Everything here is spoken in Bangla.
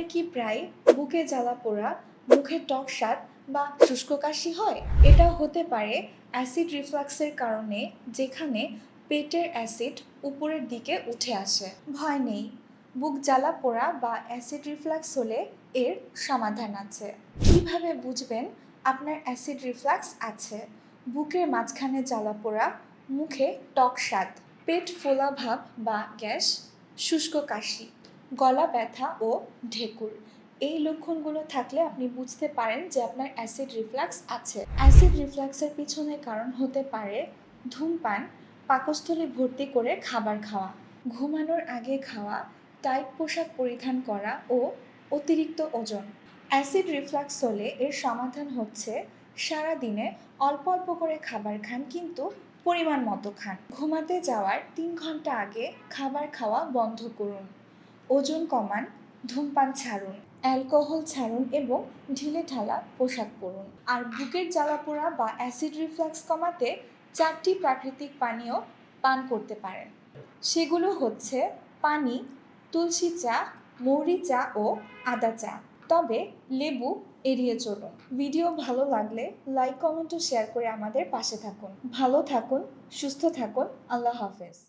আপনাদের কি প্রায় বুকে জ্বালা পোড়া, মুখে টক স্বাদ বা শুষ্ক কাশি হয়? এটা হতে পারে অ্যাসিড রিফ্লাক্সের কারণে যেখানে পেটের অ্যাসিড উপরের দিকে উঠে আসে। ভয় নেই। বুক জ্বালা পোড়া বা অ্যাসিড রিফ্লাক্স হলে এর সমাধান আছে। কীভাবে বুঝবেন আপনার অ্যাসিড রিফ্লাক্স আছে? বুকের মাঝখানে জ্বালা পোড়া, মুখে টক স্বাদ, পেট ফোলা ভাব বা গ্যাস, শুষ্ক কাশি। গলা ব্যথা ও ঢেকুর। এই লক্ষণগুলো থাকলে আপনি বুঝতে পারেন যে আপনার অ্যাসিড রিফ্লাক্স আছে। অ্যাসিড রিফ্লাক্সের পিছনে কারণ হতে পারে ধূমপান, পাকস্থলী ভর্তি করে খাবার খাওয়া, ঘুমানোর আগে খাওয়া টাইট পোশাক পরিধান করা ও অতিরিক্ত ওজন। অ্যাসিড রিফ্লাক্স হলে এর সমাধান হচ্ছে সারা দিনে অল্প অল্প করে খাবার খান কিন্তু পরিমাণ মতো খান। ঘুমাতে যাওয়ার তিন ঘণ্টা আগে খাবার খাওয়া বন্ধ করুন। ওজন কমান, ধূমপান ছাড়ুন, অ্যালকোহল ছাড়ুন এবং ঢিলে ঢালা পোশাক পরুন। আর বুকের জ্বালাপোড়া বা অ্যাসিড রিফ্লাক্স কমাতে চারটি প্রাকৃতিক পানীয় পান করতে পারেন। সেগুলো হচ্ছে পানি, তুলসী চা, মৌরি চা ও আদা চা। তবে লেবু এড়িয়ে চলুন। ভিডিও ভালো লাগলে লাইক, কমেন্ট ও শেয়ার করে আমাদের পাশে থাকুন। ভালো থাকুন, সুস্থ থাকুন। আল্লাহ হাফেজ।